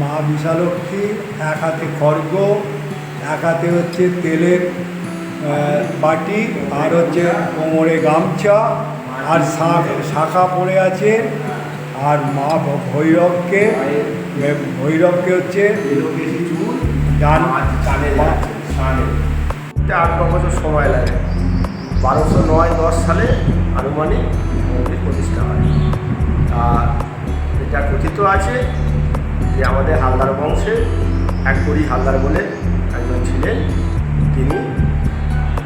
মা বিশালক্ষী, এক হাতে খড়গ, এক হাতে হচ্ছে তেলের বাটি, আর হচ্ছে কোমরে গামছা, আর শাখা পড়ে আছে। আর মা ভৈরবকে ভৈরবকে হচ্ছে ডান ন বছর সময় লাগে। বারোশো নয়, দশ সালে আনুমানিক মন্দির প্রতিষ্ঠা হয়। আর এটা কথিত আছে যে আমাদের হালদার বংশে এক কড়ি হালদার বলে একজন ছিলেন। তিনি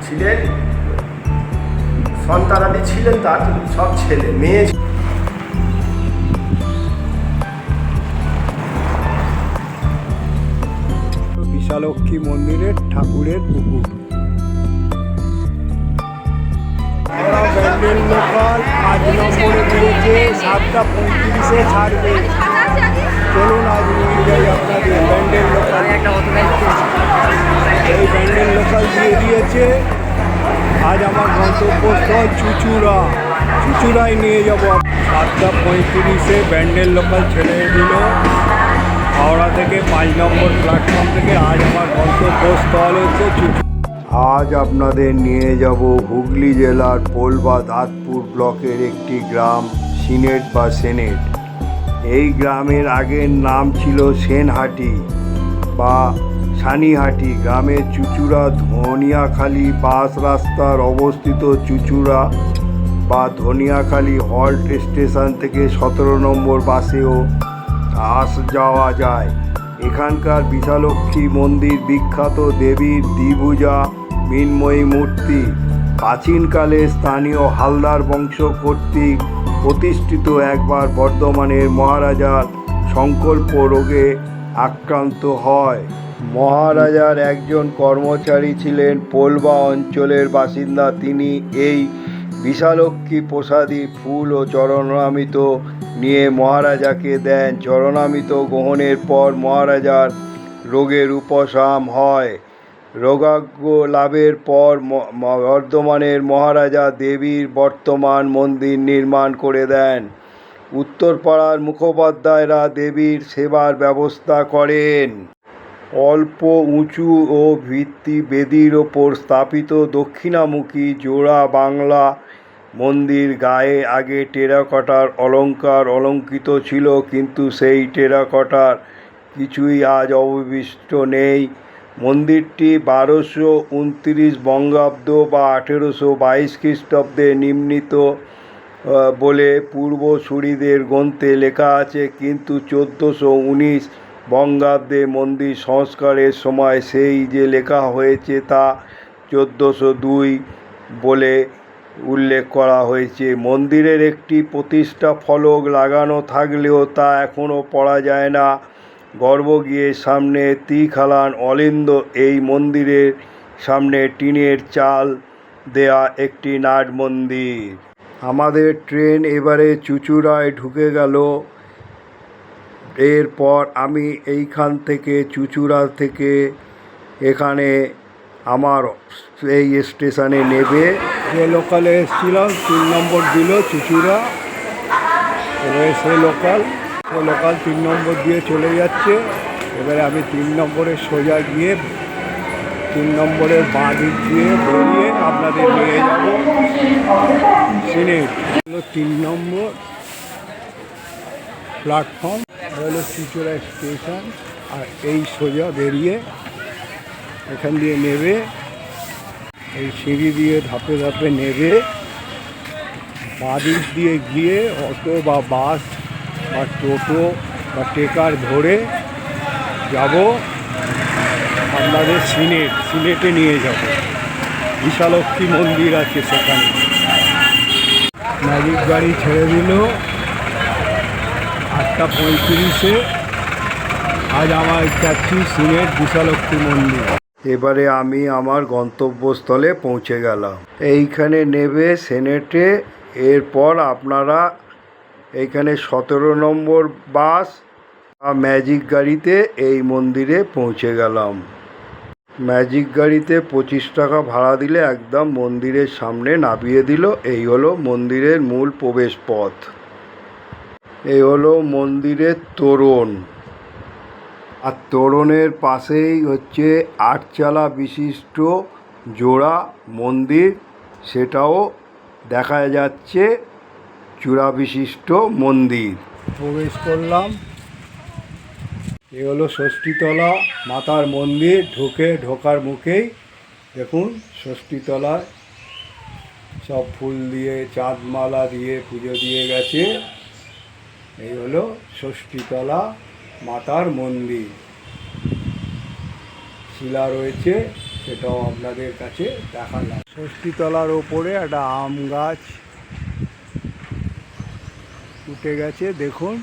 ছিলেন সন্তানাদি ছিলেন তার সব ছেলে মেয়ে বিশালক্ষী মন্দিরের ঠাকুরের পুকুর। লোকাল আজ নম্বরে বেরিয়েছে সাতটা পঁয়ত্রিশে ছাড়বে। চলুন আজ নিয়ে যাই আপনাদের ব্যান্ডেল লোকাল এই ব্যান্ডেল লোকাল দিয়ে দিয়েছে। আজ আমার গন্তব্যস্থল চুচুড়া। চুচুড়ায় নিয়ে যাব সাতটা পঁয়ত্রিশে ব্যান্ডেল লোকাল ছেড়ে দিল। হাওড়া থেকে পাঁচ নম্বর প্ল্যাটফর্ম থেকে আজ আমার গন্তব্যস্থল হচ্ছে চুচু আজ আপনাদের নিয়ে যাব হুগলি জেলার পোলবা দাঁতপুর ব্লকের একটি গ্রাম সিনেট বা সেনেট। এই গ্রামের আগের নাম ছিল সেনহাটি বা সানিহাটি। গ্রামের চুচুড়া ধনিয়াখালী বাস রাস্তার অবস্থিত চুচুড়া বা ধনিয়াখালী হল্ট স্টেশন থেকে সতেরো নম্বর বাসেও আস যাওয়া যায়। এখানকার বিশালক্ষী মন্দির বিখ্যাত দেবীর দ্বিভুজা মৃন্ময়ী মূর্তি। প্রাচীনকালে স্থানীয় হালদার বংশ কর্তৃক প্রতিষ্ঠিত একবার বর্ধমানের মহারাজার সংকল্প রোগে আক্রান্ত হয়। মহারাজার একজন কর্মচারী ছিলেন পোলবা অঞ্চলের বাসিন্দা। তিনি এই বিশালক্ষী প্রসাদী ফুল ও চরণামিত নিয়ে মহারাজাকে দেন। চরণামিত গ্রহণের পর মহারাজার রোগের উপশম হয়। রোগাগ্য লাভের পর বর্ধমানের মহারাজা দেবীর বর্তমান মন্দির নির্মাণ করে দেন। উত্তরপাড়ার মুখোপাধ্যায়রা দেবীর সেবার ব্যবস্থা করেন। অল্প, উঁচু ও ভিত্তি বেদির ওপর স্থাপিত দক্ষিণামুখী জোড়া বাংলা মন্দির গায়ে আগে টেরাকটার অলঙ্কার অলঙ্কিত ছিল, কিন্তু সেই টেরাকটার কিছুই আজ অবশিষ্ট নেই। মন্দিরটি বারোশো উনত্রিশ বঙ্গাব্দ বা আঠেরোশো বাইশ খ্রিস্টাব্দে নির্মিত বলে পূর্বসূরিদের গ্রন্থে লেখা আছে। কিন্তু চোদ্দোশো উনিশ বঙ্গাব্দে মন্দির সংস্কারের সময় সেই যে লেখা হয়েছে তা চোদ্দোশো দুই বলে উল্লেখ করা হয়েছে। মন্দিরের একটি প্রতিষ্ঠা ফলক লাগানো থাকলেও তা এখনও পড়া যায় না। গর্ভগৃহের সামনে ত্রিখালান অলিন্দ এই মন্দিরের সামনে টিনের চাল দেয়া একটি নাট মন্দির। আমাদের ট্রেন এবারে চুচুড়ায় ঢুকে গেল। এরপর আমি এইখান থেকে চুচুড়া থেকে এখানে আমার এই স্টেশনে নেবে। যে লোকালে এসেছিলাম, তিন নম্বর দিল চুচুড়া। সে লোকাল লোকাল তিন নম্বর দিয়ে চলে যাচ্ছে। এবারে আমি তিন নম্বরে সোজা গিয়ে তিন নম্বরের বাঁ দিক দিয়ে বেরিয়ে আপনাদের নিয়ে যাব। সিনেট হলো তিন নম্বর প্ল্যাটফর্ম, হলো চুচুড়া স্টেশন। আর এই সোজা বেরিয়ে এখান দিয়ে নেবে, এই সিঁড়ি দিয়ে ধাপে ধাপে নেবে। বাদিক দিয়ে গিয়ে অটো বা বাস বা টোটো বা টেকার ধরে যাব আপনাদের সিনেট, সিনেটে নিয়ে যাব। বিশালক্ষী মন্দির আছে সেখানে। ম্যাজিক গাড়ি ছেড়ে দিল। আটটা পঁয়ত্রিশে। আজ আমার যাচ্ছি সিনেট বিশালক্ষী মন্দির। এবারে আমি আমার গন্তব্যস্থলে পৌঁছে গেলাম। এইখানে নেবে, সেনেটে। এরপর আপনারা এইখানে সতেরো নম্বর বাস বা ম্যাজিক গাড়িতে এই মন্দিরে পৌঁছে গেলাম। ম্যাজিক গাড়িতে পঁচিশ টাকা ভাড়া দিলে একদম মন্দিরের সামনে নামিয়ে দিল। এই হলো মন্দিরের মূল প্রবেশ পথ এই হলো মন্দিরের তোরণ। আর তোরণের পাশেই হচ্ছে আটচালা বিশিষ্ট জোড়া মন্দির। সেটাও দেখা যাচ্ছে চূড়া বিশিষ্ট মন্দির। প্রবেশ করলাম। এ হলো ষষ্ঠীতলা মাতার মন্দির, ঢুকে ঢোকার মুখেই দেখুন ষষ্ঠীতলায় সব ফুল দিয়ে, চাঁদমালা দিয়ে পুজো দিয়ে গেছে। এই হলো ষষ্ঠীতলা মাতার মন্দির। শিলা রয়েছে, সেটাও আপনাদের কাছে দেখালাম। ষষ্ঠীতলার ওপরে একটা আম গাছ। উঠে গেছে, দেখুন,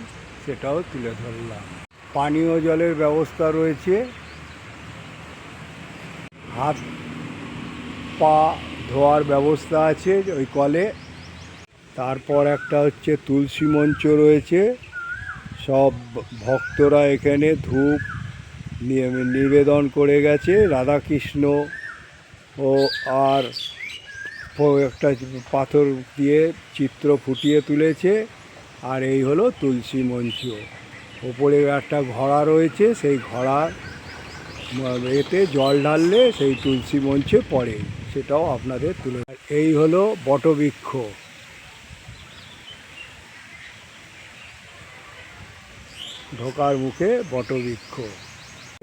সেটাও তুলে ধরলাম। পানীয় জলের ব্যবস্থা রয়েছে। হাত, পা ধোয়ার ব্যবস্থা আছে ওই কলে। তারপর একটা হচ্ছে তুলসী মঞ্চ রয়েছে। সব ভক্তরা এখানে ধূপ নিবেদন করে গেছে। রাধাকৃষ্ণ ও আর একটা পাথর দিয়ে চিত্র ফুটিয়ে তুলেছে। আর এই হলো তুলসী মঞ্চ ওপরে একটা ঘোড়া রয়েছে, সেই ঘোড়ার এতে জল ঢাললে সেই তুলসী মঞ্চে পড়ে, সেটাও আপনাদের তুলে এই হলো বটবৃক্ষ। ঢোকার মুখে বটবৃক্ষ।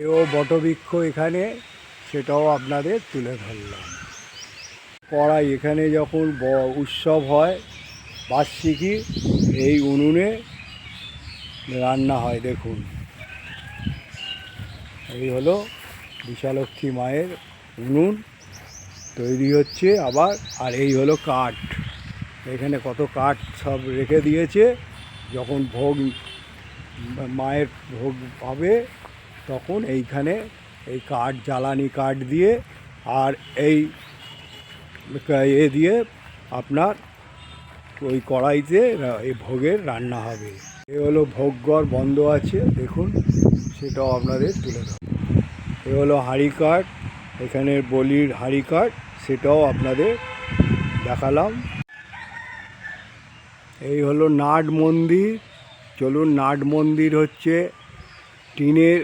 এও বটবৃক্ষ এখানে, সেটাও আপনাদের তুলে ধরলাম। কড়াই এখানে যখন উৎসব হয়, বার্ষিকী এই উনুনে রান্না হয়, দেখুন। এই হলো বিশালক্ষী মায়ের উনুন, তৈরি হচ্ছে আবার, আর এই হলো কাঠ। এখানে কত কাঠ সব রেখে দিয়েছে। যখন ভোগ, মায়ের ভোগ হবে, তখন এইখানে এই কাঠ, জ্বালানি কাঠ দিয়ে, আর এই এ দিয়ে আপনার ওই কড়াইতে এই ভোগের রান্না হবে। এ হলো ভোগঘর বন্ধ আছে, দেখুন, সেটাও আপনাদের তুলে ধর এ হলো হাঁড়ি কাঠ, এখানে বলির হাঁড়ি কাঠ, সেটাও আপনাদের দেখালাম। এই হলো নাট মন্দির, চলুন, নাট মন্দির হচ্ছে টিনের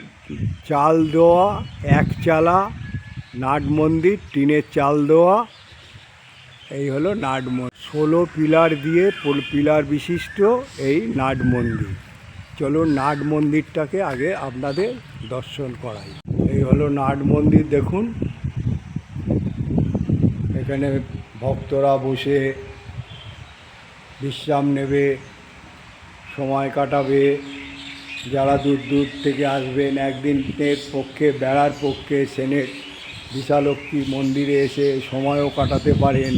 চাল দেওয়া, এক চালা। নাট মন্দির, টিনের চাল দেওয়া এই হলো নাট মন্দির। ষোলো পিলার দিয়ে পোল- পিলার বিশিষ্ট এই নাট মন্দির। চলো নাট মন্দিরটাকে আগে আপনাদের দর্শন করাই। এই হলো নাট মন্দির, দেখুন। এখানে ভক্তরা বসে বিশ্রাম নেবে, সময় কাটাবে। যারা দূর দূর থেকে আসবেন একদিনের পক্ষে, বেড়ার পক্ষে, সেনেট বিশালক্ষী মন্দিরে এসে সময়ও কাটাতে পারেন।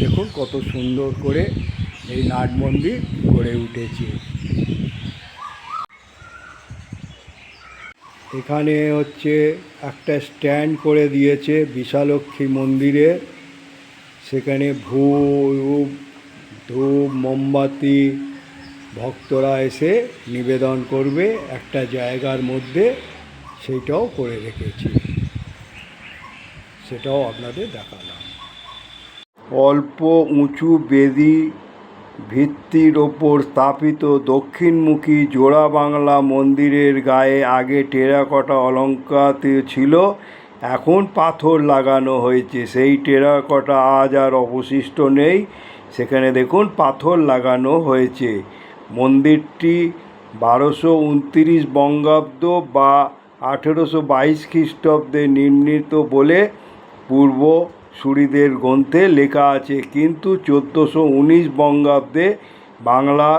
দেখুন কত সুন্দর করে এই নাট মন্দির গড়ে উঠেছে। এখানে হচ্ছে একটা স্ট্যান্ড করে দিয়েছে বিশালক্ষী মন্দিরে। সেখানে ভূপ, ধূপ, মোমবাতি ভক্তরা এসে নিবেদন করবে। একটা জায়গার মধ্যে সেইটাও করে রেখেছি। সেটাও আপনাদের দেখালাম। অল্প উঁচু বেদি ভিত্তির ওপর স্থাপিত দক্ষিণমুখী জোড়া বাংলা মন্দিরের গায়ে আগে টেরাকটা অলঙ্কার ছিল, এখন পাথর লাগানো হয়েছে। সেই টেরাকটা আজ আর অবশিষ্ট নেই। সেখানে দেখুন পাথর লাগানো হয়েছে। মন্দিরটি বারোশো উনতিরিশ বঙ্গাব্দ বা আঠেরোশো বাইশ খ্রিস্টাব্দে নির্মিত বলে পূর্ব সুরিদের গ্রন্থে লেখা আছে, কিন্তু চোদ্দোশো উনিশ বঙ্গাব্দে বাংলা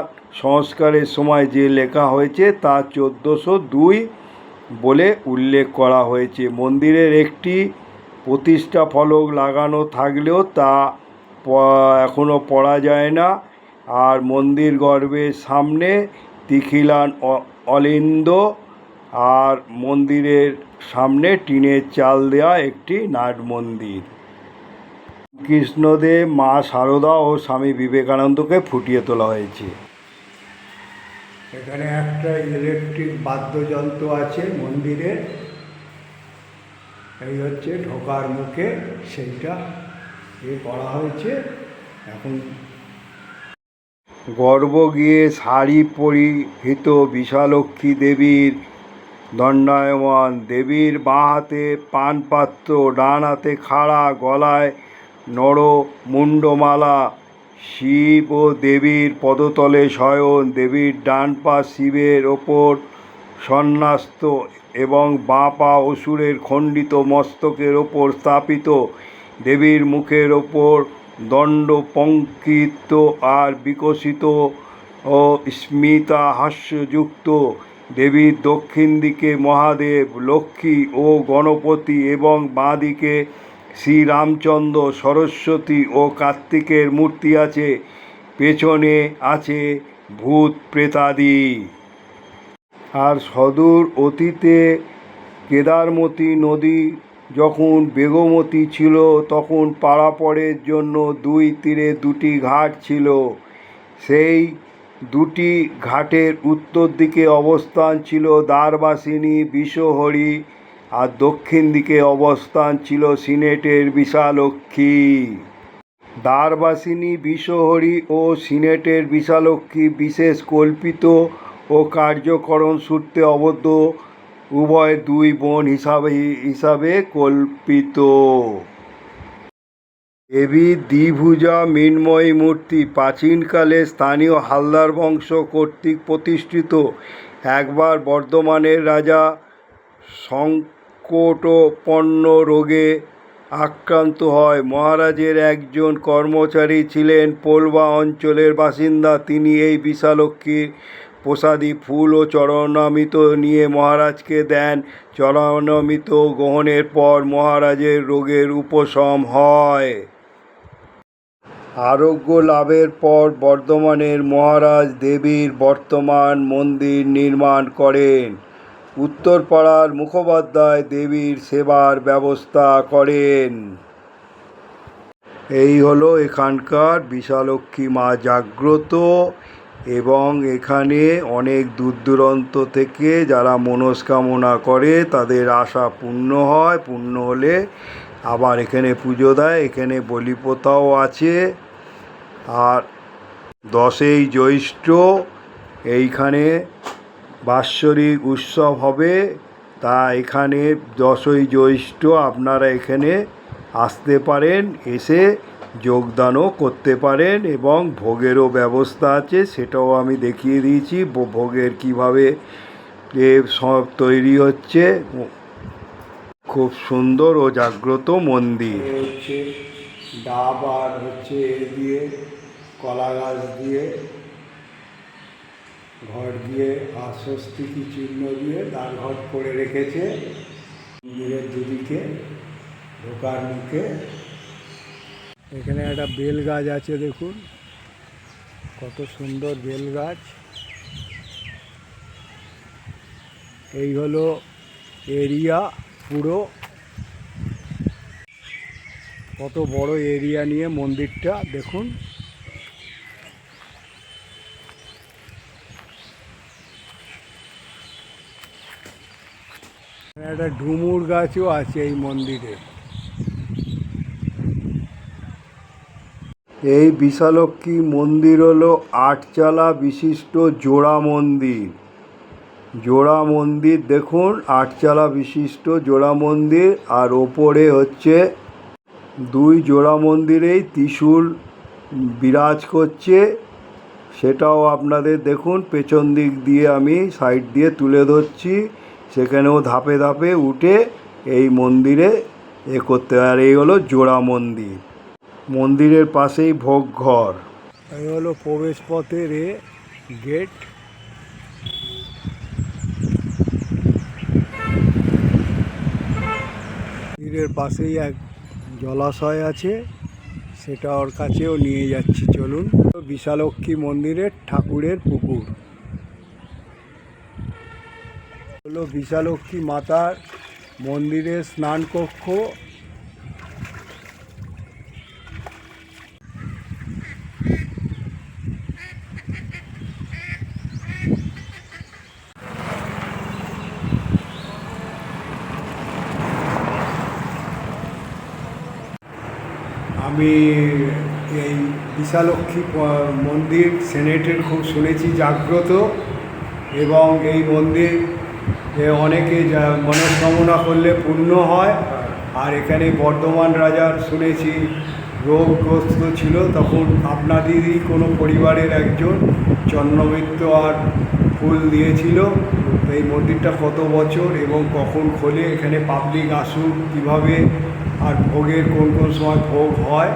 সংস্কারের সময় যে লেখা হয়েছে তা চোদ্দোশো দুই বলে উল্লেখ করা হয়েছে। মন্দিরের একটি প্রতিষ্ঠা ফলক লাগানো থাকলেও তা এখনও পড়া যায় না। আর মন্দির গর্ভের সামনে তিখিলান অলিন্দ আর মন্দিরের সামনে টিনের চাল দেওয়া একটি নাট মন্দির। কৃষ্ণদেব মা সারদা ও স্বামী বিবেকানন্দকে ফুটিয়ে তোলা হয়েছে। এখানে একটা ইলেকট্রিক বাদ্যযন্ত্র আছে মন্দিরে। এই হচ্ছে ঢোকার মুখে সেইটা এ করা হয়েছে। এখন গর্ব গিয়ে শাড়ি পরিহিত বিশালক্ষী দেবীর দণ্ডায়মান দেবীর বাঁ হাতে পানপাত্র ডান হাতে খাড়া গলায় নর মুন্ডমালা শিব ও দেবীর পদতলে শয়ন, দেবীর ডান পা শিবের ওপর সন্ন্যাস্ত এবং বাঁ পা অসুরের খণ্ডিত মস্তকের ওপর স্থাপিত, দেবীর মুখের ওপর দণ্ড পঙ্কিত আর বিকশিত ও স্মিতা হাস্যযুক্ত দেবীর দক্ষিণ দিকে মহাদেব, লক্ষ্মী ও গণপতি এবং বাঁ দিকে শ্রীরামচন্দ্র, সরস্বতী ও কার্তিকের মূর্তি আছে। পেছনে আছে ভূত প্রেতাদি। আর সদূর অতীতে কেদারমতি নদী যখন বেগমতী ছিল, তখন পারাপারের জন্য দুই তীরে দুটি ঘাট ছিল। সেই দুটি ঘাটের উত্তর দিকে অবস্থান ছিল দ্বারবাসিনী বিষহরি আর দক্ষিণ দিকে অবস্থান ছিল সিনেটের বিশালক্ষী। দ্বারবাসিনী বিষহরি ও সিনেটের বিশালক্ষী বিশেষ কল্পিত ও কার্যকরণ সূত্রে অবদ্ধ উভয় দুই বোন হিসাবে হিসাবে কল্পিত। দেবী দ্বিভুজা মৃন্ময়ী মূর্তি প্রাচীনকালে স্থানীয় হালদার বংশ কর্তৃক প্রতিষ্ঠিত। একবার বর্ধমানের রাজা সংকটপন্ন রোগে আক্রান্ত হয়। মহারাজের একজন কর্মচারী ছিলেন পোলবা অঞ্চলের বাসিন্দা। তিনি এই বিশালক্ষীর প্রসাদী ফুল ও চরণামৃত নিয়ে মহারাজকে দেন। চরণামৃত গ্রহণের পর মহারাজের রোগের উপশম হয়। আরোগ্য লাভের পর বর্ধমানের মহারাজ দেবীর বর্তমান মন্দির নির্মাণ করেন। উত্তরপাড়ার মুখোপাধ্যায় দেবীর সেবার ব্যবস্থা করেন। এই হলো এখানকার বিশালক্ষী মা জাগ্রত এবং এখানে অনেক দূর দূরান্ত থেকে যারা মনস্কামনা করে তাদের আশা পূর্ণ হয়। পূর্ণ হলে আবার এখানে পুজো দেয়। এখানে বলি প্রথাও আছে। আর দশই জ্যৈষ্ঠ, এইখানে বাৎসরিক উৎসব হবে। তা এখানে দশই জ্যৈষ্ঠ আপনারা এখানে আসতে পারেন, এসে যোগদানও করতে পারেন এবং ভোগেরও ব্যবস্থা আছে, সেটাও আমি দেখিয়ে দিয়েছি। ভোগের কীভাবে এ সব তৈরি হচ্ছে। খুব সুন্দর ও জাগ্রত মন্দির। হচ্ছে ডাব আর হচ্ছে এ দিয়ে কলা গাছ দিয়ে, ঘর দিয়ে আর চিহ্ন দিয়ে তার ঘর করে রেখেছে। মন্দিরের দুদিকে, ঢোকার মুখে। এখানে একটা বেল গাছ আছে দেখুন। কত সুন্দর বেল গাছ। এই হলো এরিয়া পুরো। কত বড় এরিয়া নিয়ে মন্দিরটা, দেখুন। একটা ডুমুর গাছও আছে এই মন্দিরে। এই বিশালক্ষী মন্দির হলো আটচালা বিশিষ্ট জোড়া মন্দির। জোড়া মন্দির, দেখুন, আটচালা বিশিষ্ট জোড়া মন্দির, আর ওপরে হচ্ছে দুই জোড়া মন্দিরেই ত্রিশূল বিরাজ করছে। সেটাও আপনাদের দেখুন, পেছন দিক দিয়ে আমি সাইড দিয়ে তুলে ধরছি। সেখানেও ধাপে ধাপে উঠে এই মন্দিরে এ করতে আর এই হলো জোড়া মন্দির। মন্দিরের পাশেই ভোগ ঘর। এই হলো প্রবেশ পথের এ গেট। মন্দিরের পাশেই এক জলাশয় আছে। সেটা ওর কাছেও নিয়ে যাচ্ছি, চলুন। বিশালক্ষী মন্দিরের ঠাকুরের পুকুর। হলো বিশালক্ষী মাতার মন্দিরের স্নান কক্ষ। আমি এই বিশালক্ষী মন্দির, সেনেটের খুব শুনেছি জাগ্রত এবং এই মন্দির অনেকে যা মনস্কামনা করলে পূর্ণ হয় আর এখানে বর্ধমান রাজার শুনেছি রোগগ্রস্ত ছিল তখন আপনাদেরই কোনো পরিবারের একজন চন্দ্রমিত্র আর ফুল দিয়েছিল এই মন্দিরটা কত বছর এবং কখন খোলে এখানে পাবলিক আসুক কীভাবে আর ভোগের কোন কোন সময় ভোগ হয়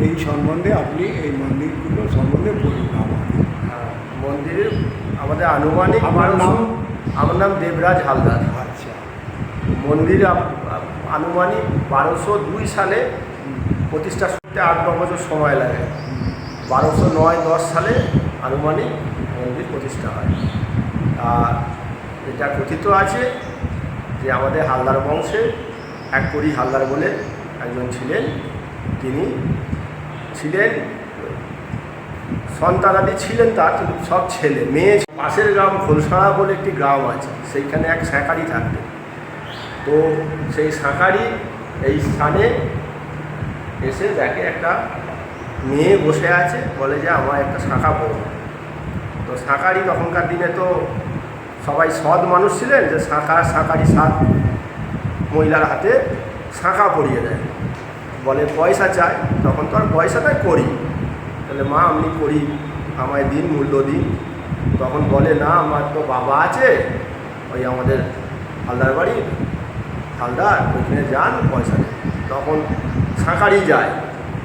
এই সম্বন্ধে আপনি এই মন্দিরগুলো সম্বন্ধে বলুন আমাকে হ্যাঁ, মন্দির আমাদের আনুমানিক আমার নাম? আমার নাম দেবরাজ হালদার। আচ্ছা। মন্দির আনুমানিক বারোশো দুই সালে প্রতিষ্ঠা করতে আট ন বছর সময় লাগে। বারোশো নয় দশ সালে আনুমানিক মন্দির প্রতিষ্ঠা হয়। আর এটা কথিত আছে যে আমাদের হালদার বংশে এক করি হালদার বলে একজন ছিলেন। তিনি ছিলেন সন্তানাদি ছিলেন তার সব ছেলে, মেয়ে পাশের গ্রাম খোলসাড়া বলে একটি গ্রাম আছে, সেইখানে এক স্যাঁকারি থাকতেন তো সেই শাঁখারি এই স্থানে এসে দেখে একটা মেয়ে বসে আছে, বলে যে আমার একটা শাঁখা পড়ব তো শাঁখারি তখনকার দিনে তো সবাই সৎ মানুষ ছিলেন যে, শাঁখা, শাঁখারি সাত মহিলার হাতে শাঁখা পরিয়ে দেয়। বলে, পয়সা চাই। তখন তো আর পয়সাটাই করি। তাহলে মা আপনি করি। আমায় দিন, মূল্য দিন। তখন বলে, না, আমার তো বাবা আছে। ওই আমাদের হালদার বাড়ি। হালদার, ওইখানে যান, পয়সা নেই তখন শাঁখারি যায়।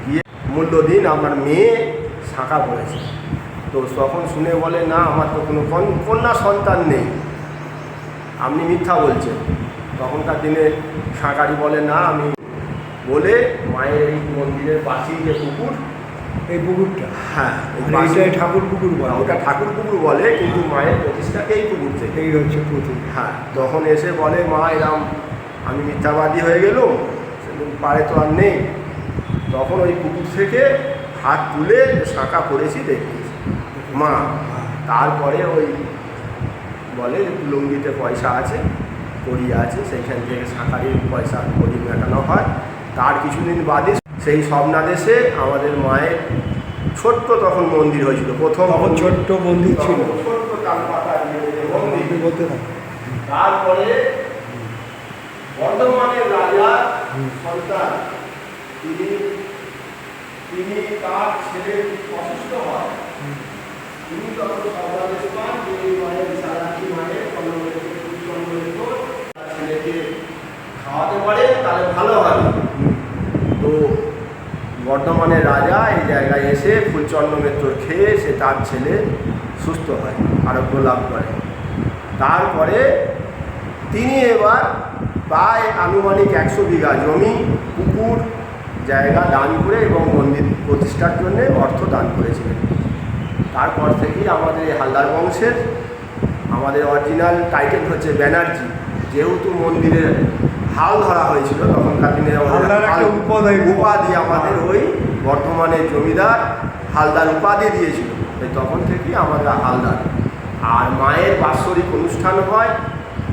গিয়ে মূল্য দিন, আমার মেয়ে শাঁখা পড়েছে তো তখন শুনে বলে, না, আমার তো কোনো কন- কন্যা সন্তান নেই। আপনি মিথ্যা বলছেন। তখনকার দিনে শাঁখারি বলে, না, আমি বলে মায়ের এই মন্দিরের পাশেই যে পুকুর এই পুকুরটা হ্যাঁ এইটাই ঠাকুর পুকুর বলে। ওটা ঠাকুর পুকুর বলে কিন্তু মায়ের প্রতিষ্ঠা এই পুকুর থেকে। এই হচ্ছে পুকুর হ্যাঁ তখন এসে বলে মা এরম আমি মিথ্যাবাদী হয়ে সেদিন পারে তো আর নেই। তখন ওই পুকুর থেকে হাত তুলে শাঁখা পড়েছি দেখিয়েছি। মা তারপরে ওই বলে লুঙ্গিতে পয়সা আছে কড়ি আছে সেইখান থেকে শাঁখারির পয়সা কড়ি মেটানো হয়। তার কিছুদিন বাদে সেই স্বপ্নাদেশে আমাদের মায়ের ছোট্ট তখন মন্দির হয়েছিল প্রথম তখন ছোট্ট মন্দির ছিল। ছোট্ট তালপাতা দিয়ে মন্দির। বলতে। তারপরে বর্ধমানের রাজা সন্তান তিনি তিনি তার ছেলে অসুস্থ হয়। তিনি তখন সর্বাদেশ পান মায়ের বিশালাক্ষী মায়ের কর্মরেখ তার ছেলেকে খাওয়াতে পারে তাহলে ভালো হয়। তো বর্ধমানের রাজা এই জায়গায় এসে ফুলচন্দ্র মিত্র খেয়ে সে তার ছেলে সুস্থ হয়, আরোগ্য লাভ করে। তারপরে তিনি এবার প্রায় আনুমানিক একশো বিঘা জমি, পুকুর, জায়গা দান করে এবং মন্দির প্রতিষ্ঠার জন্যে অর্থ দান করেছিলেন। তারপর থেকেই আমাদের এই হালদার বংশের, আমাদের অরিজিনাল টাইটেল হচ্ছে ব্যানার্জি। যেহেতু মন্দিরের হাল ধরা হয়েছিল তখনকার দিনে উপাধি- উপাধি আমাদের ওই বর্তমানে জমিদার হালদার উপাধি দিয়েছিল। এই তখন থেকেই আমরা হালদার। আর মায়ের বাৎসরিক অনুষ্ঠান হয়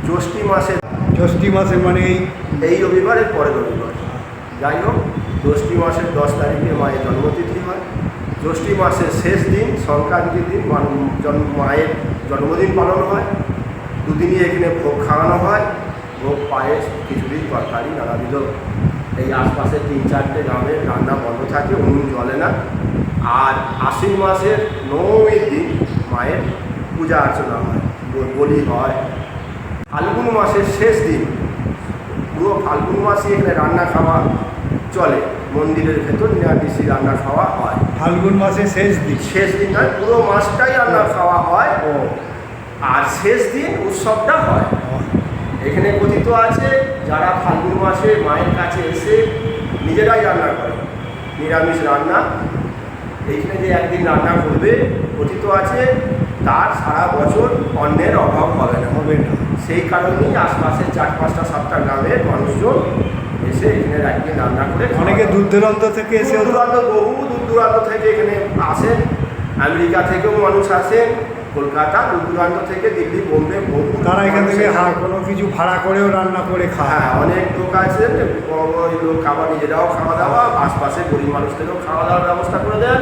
জ্যৈষ্ঠী মাসে। ষষ্ঠী মাসে মানে এই এই রবিবারের পরের রবিবার। যাই হোক জ্যৈষ্ঠী মাসের দশ তারিখে মায়ের জন্মতিথি হয়। জ্যৈষ্ঠী মাসের শেষ দিন সংক্রান্তির দিন মায়ের জন্মদিন পালন হয়। দুদিনই এখানে ভোগ খাওয়ানো হয়। ভোগ পায়েস খিচুড়ি তরকারি নানাবিধ। এই আশপাশের তিন চারটে গ্রামে রান্না বন্ধ থাকে উনুন জ্বলে না। আর আশ্বিন মাসের নবমীর দিন মায়ের পূজা অর্চনা হয় বলি হয়। ফাল্গুন মাসের শেষ দিন। পুরো ফাল্গুন মাসে এখানে রান্না খাওয়া চলে মন্দিরের ভেতর নিরামিষি রান্না খাওয়া হয়। ফাল্গুন মাসের শেষ দিন। শেষ দিন নয় পুরো মাসটাই রান্না খাওয়া হয়। ও। আর শেষ দিন উৎসবটা হয়। এখানে কথিত আছে যারা ফাল্গুন মাসে মায়ের কাছে এসে নিজেরাই রান্না করে। নিরামিষ রান্না। এইখানে যে একদিন রান্না করবে কথিত আছে তার সারা বছর অন্যের অভাব হবে না হবে না। সেই কারণেই আশপাশের চার পাঁচটা সাতটা গ্রামের মানুষজন এসে এখানে একদিন রান্না করে অনেকে দূর দূরান্ত থেকে এসে দূর দূরান্ত বহু দূর দূরান্ত থেকে এখানে আসেন। আমেরিকা থেকেও মানুষ আসেন। কলকাতা দূর দূরান্ত থেকে দিল্লি বোম্বে বহু তারা এখান থেকে এখানে- হা- কোনো কিছু ভাড়া করেও রান্না করে খায়। হ্যাঁ অনেক লোক আছেন লোক খাবার নিজেরাও খাওয়া দাওয়া আশপাশে গরিব মানুষদেরও খাওয়া দাওয়ার ব্যবস্থা করে দেন।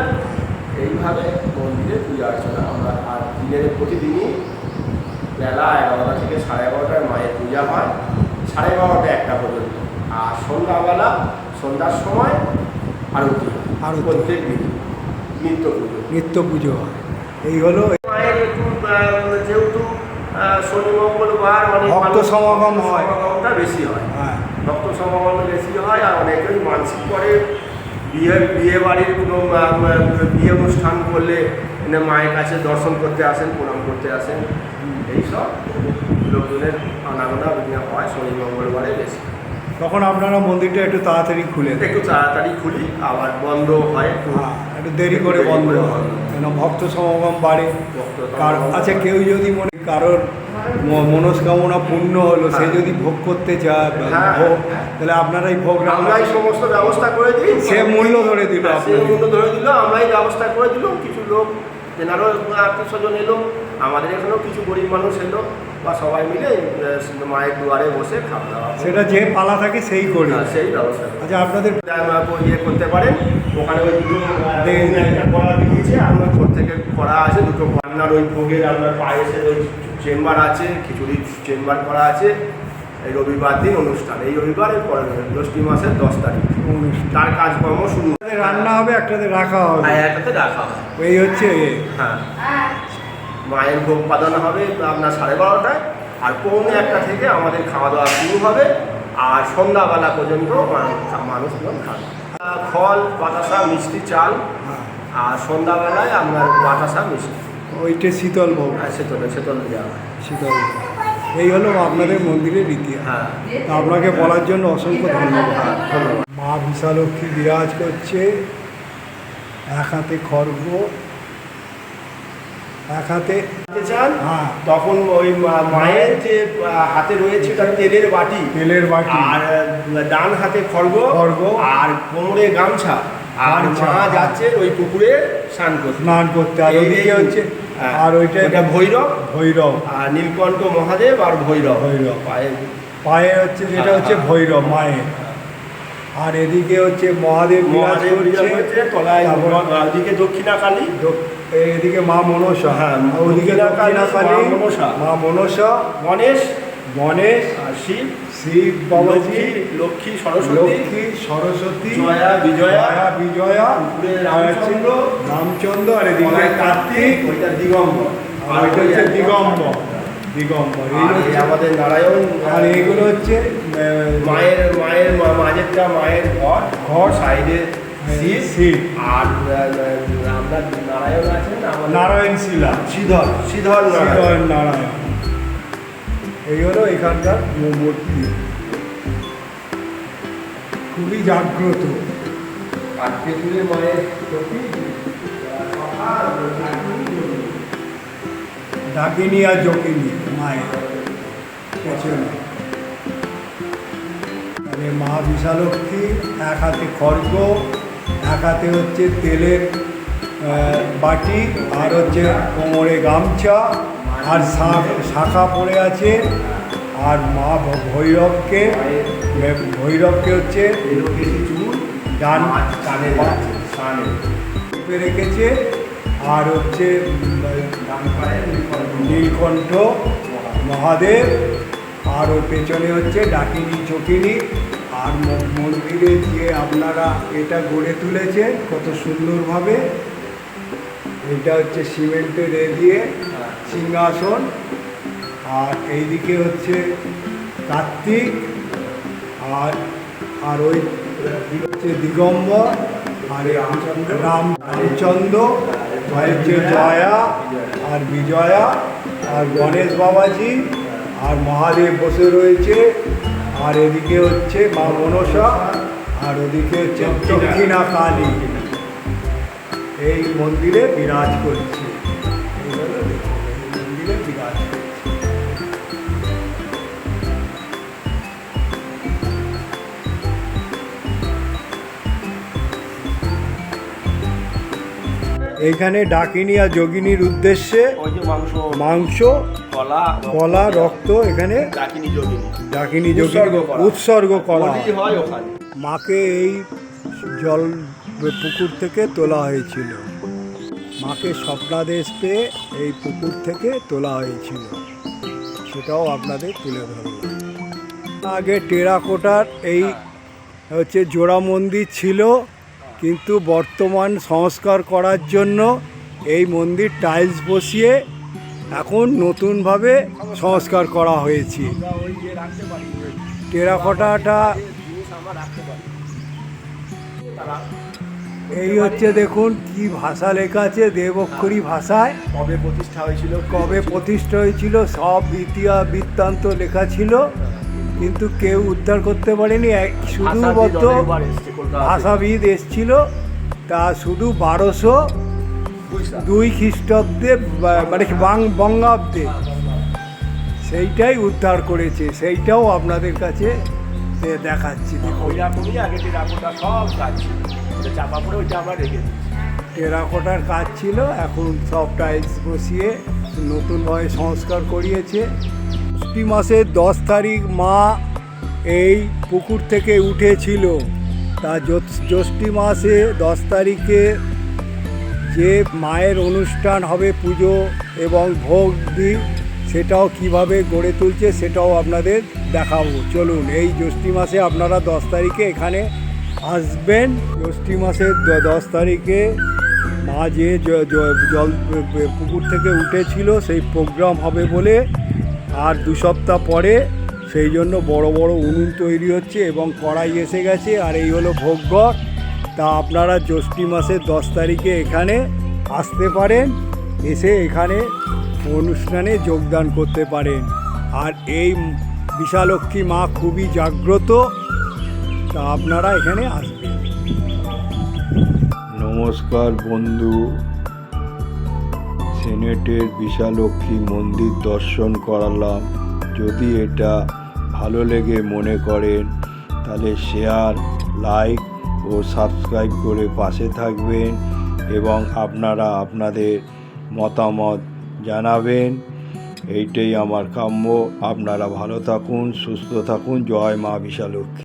এইভাবে মন্দিরে পূজা অর্চনা আমরা আর দিনের প্রতিদিনই বেলা এগারোটা থেকে সাড়ে এগারোটায় মায়ের পূজা হয় সাড়ে এগারোটা একটা পর্যন্ত। আর সন্ধ্যাবেলা সন্ধ্যার সময় আরতি আর প্রত্যেক দিন নিত্য পুজো। নিত্য পুজো হয়। এই হলো যেহেতু শনি মঙ্গলবার মানে ভক্ত সমাগম হয়। সমাগমটা বেশি হয়। হ্যাঁ। ভক্ত সমাগম বেশি হয় আর অনেকেই মানসিক করে। বিয়ে বিয়ে বাড়ির কোনো বিয়ে অনুষ্ঠান করলে মায়ের কাছে দর্শন করতে আসেন প্রণাম করতে আসেন। এইসব লোকজনের আনাগোনা হয় শনি মঙ্গলবারে বেশি। তখন আপনারা মন্দিরটা একটু তাড়াতাড়ি খুলে একটু তাড়াতাড়ি খুলি আবার বন্ধ হয়। একটু দেরি করে বন্ধ হয়। কেন ভক্ত সমাগম বাড়ে কার আচ্ছা কেউ যদি মনে কারোর মনস্কামনা পূর্ণ হলো সে। যদি ভোগ করতে চায় হ্যাঁ, ভোগ হ্যাঁ। তাহলে আপনারাই ভোগ আমরাই সমস্ত ব্যবস্থা করে দিই সে মূল্য ধরে দিল হ্যাঁ, সে মূল্য ধরে দিল আমরাই ব্যবস্থা করে দিল কিছু লোক তেনারও আত্মীয় স্বজন এলো আমাদের এখানেও কিছু গরিব মানুষ এলো বা সবাই মিলে মায়ের দুয়ারে বসে খাওয়া দাওয়া সেটা যে পালা থাকে সেই করে। হ্যাঁ, সেই ব্যবস্থা। করে। আচ্ছা আপনাদের ইয়ে করতে পারেন ওখানে ওই দুটো কড়া দিয়েছে আপনার ঘর থেকে করা আছে দুটো আপনার ওই ভোগের আপনার পায়েসের ওই চেম্বার আছে খিচুড়ির চেম্বার করা আছে এই রবিবার দিন অনুষ্ঠান এই রবিবার এর পরের জ্যৈষ্ঠ মাসের দশ তারিখ। তার কাজকর্ম শুরু রান্না হবে একটাতে রাখা হবে। আর একটাতে রাখা হয় এই হচ্ছে হ্যাঁ। মায়ের ভোগ পাতানো হবে আপনার সাড়ে বারোটায় আর পৌনে একটা থেকে আমাদের খাওয়া দাওয়া শুরু হবে আর সন্ধ্যাবেলা পর্যন্ত মানুষ মানুষজন খাবে। ফল বাতাসা মিষ্টি চাল হ্যাঁ, আর সন্ধ্যাবেলায় আপনার বাতাসা মিষ্টি। ওইটা শীতল ভোগ। হ্যাঁ শীতল শীতল দেওয়া। হয় শীতল। এই হলো আপনাদের মন্দিরের ইতিহাস। হ্যাঁ। আপনাকে বলার জন্য অসংখ্য ধন্যবাদ। মা বিশালক্ষী বিরাজ করছে। এক হাতে খর্গ এক হাতে চান হ্যাঁ। তখন ওই মায়ের যে হাতে রয়েছে তার তেলের বাটি। তেলের বাটি। আর ডান হাতে খর্গ। খর্গ। আর কোমরে গামছা। আর মা। যাচ্ছে ওই পুকুরে স্নান করতে। স্নান করতে। আর এই- হচ্ছে আর ওইটা ওইটা ভৈরব ভৈরব। আর নীলকণ্ঠ মহাদেব আর ভৈরব। ভৈরব। পায়ে। পায়ে হচ্ছে যেটা হ্যাঁ, হচ্ছে হ্যাঁ। ভৈরব মায়ের। আর এদিকে হচ্ছে মহাদেব মহাদেব তলায় ওদিকে দক্ষিণা কালী এদিকে মা মনসা। হ্যাঁ, ওদিকে দক্ষিণা কালী, দক্ষিণা কালী মা মনসা। মা মনসা। গণেশ গণেশ আর শিব। শিব বাবাজি লক্ষ্মী সরস্বতী লক্ষ্মী সরস্বতী জয়া বিজয়া জয়া বিজয়া রামচন্দ্র রামচন্দ্র আর এদিকে কার্তিক ওইটা দিগম্বর। আর ওইটা হচ্ছে দিগম্বর। দিগম্বর। এই আমাদের নারায়ণ আর এইগুলো হচ্ছে মায়ের মায়ের মা- মাঝেরটা মায়ের ঘর ঘর। সাইডে শিব। শিব। আর আহ, নারায়ণ আছেন নারায়ণ শিলা। শ্রীধর শ্রীধর নারায়ণ। নারায়ণ। এই হলো এখানকার মূর্তি খুবই জাগ্রত। পেছনে মায়ের সতী, ডাকিনি আর জকিনি মায়ের পেছনে। মা বিশালক্ষী এক হাতে খড়গ এক হাতে হচ্ছে তেলের বাটি আর হচ্ছে কোমরে গামছা। আর শাখা পড়ে আছে। আর মা ভৈরবকে ভৈরবকে হচ্ছে ডান রেখেছে। আর হচ্ছে নীলকণ্ঠ মহাদেব। আর ওর পেছনে হচ্ছে ডাকিনী, চকিনি। আর মন্দিরে যে আপনারা এটা গড়ে তুলেছে কত সুন্দরভাবে। এটা হচ্ছে সিমেন্টের এ দিয়ে সিংহাসন, আর এইদিকে হচ্ছে কার্তিক, আর আর ওই হচ্ছে দিগম্বর, আর রাম রামচন্দ্র হচ্ছে জয়া, আর বিজয়া, আর গণেশ বাবাজি, আর মহাদেব বসে রয়েছে, আর এদিকে হচ্ছে মা মনসা, আর ওদিকে হচ্ছে দক্ষিণা কালী এই মন্দিরে বিরাজ করছে। বিরাজ এইখানে ডাকিনী আর যোগিনীর উদ্দেশ্যে মাংস কলা কলা রক্ত এখানে ডাকিনি যোগিনী। উৎসর্গ করা। মাকে এই জল পুকুর থেকে তোলা হয়েছিল। মাকে স্বপ্নাদেশ পেয়ে এই পুকুর থেকে তোলা হয়েছিল। সেটাও আপনাদের তুলে ধরলাম। আগে টেরাকোটার এই হচ্ছে জোড়া মন্দির ছিল, কিন্তু বর্তমান সংস্কার করার জন্য এই মন্দির টাইলস বসিয়ে এখন নতুনভাবে সংস্কার করা হয়েছে। টেরাকোটাটা এই হচ্ছে দেখুন কি ভাষা লেখা আছে দেবক্ষরী ভাষায়। কবে প্রতিষ্ঠা হয়েছিল? কবে প্রতিষ্ঠা হয়েছিল সব ইতিহাস বৃত্তান্ত লেখা ছিল। কিন্তু কেউ উদ্ধার করতে পারেনি এক- শুধুমাত্র ভাষাবিদ এসছিল তা শুধু বারোশো দুই খ্রিস্টাব্দে মানে বাং বঙ্গাব্দে। সেইটাই উদ্ধার করেছে সেইটাও আপনাদের কাছে দেখাচ্ছি। চাপা পড়ে রেখে টেরাকোটার কাজ ছিল, এখন সব টাইলস বসিয়ে নতুনভাবে সংস্কার করিয়েছে। ষষ্ঠী মাসের দশ তারিখ মা এই পুকুর থেকে উঠেছিল। তা জ্যৈষ্ঠী মাসে দশ তারিখে যে মায়ের অনুষ্ঠান হবে পুজো এবং ভোগ দিই সেটাও কীভাবে গড়ে তুলছে সেটাও আপনাদের দেখাবো। চলুন, এই জ্যৈষ্ঠী মাসে আপনারা দশ তারিখে এখানে আসবেন জ্যৈষ্ঠী মাসের দশ তারিখে মা যে জল পুকুর থেকে উঠেছিল, সেই প্রোগ্রাম হবে বলে আর দু সপ্তাহ পরে সেই জন্য বড় বড় উনুন তৈরি হচ্ছে এবং কড়াই এসে গেছে। আর এই হলো ভোগঘর তা আপনারা জ্যৈষ্ঠী মাসের দশ তারিখে এখানে আসতে পারেন, এসে এখানে অনুষ্ঠানে যোগদান করতে পারেন। আর এই বিশালক্ষী মা খুবই জাগ্রত। তা আপনারা এখানে আসবেন। নমস্কার বন্ধু। সেনেটের বিশালক্ষী মন্দির দর্শন করালাম। যদি এটা ভালো লেগে মনে করেন, তাহলে শেয়ার লাইক ও সাবস্ক্রাইব করে পাশে থাকবেন এবং আপনারা আপনাদের মতামত জানাবেন। এইটাই আমার কাম্য। আপনারা ভালো থাকুন, সুস্থ থাকুন। জয় মা বিশালক্ষী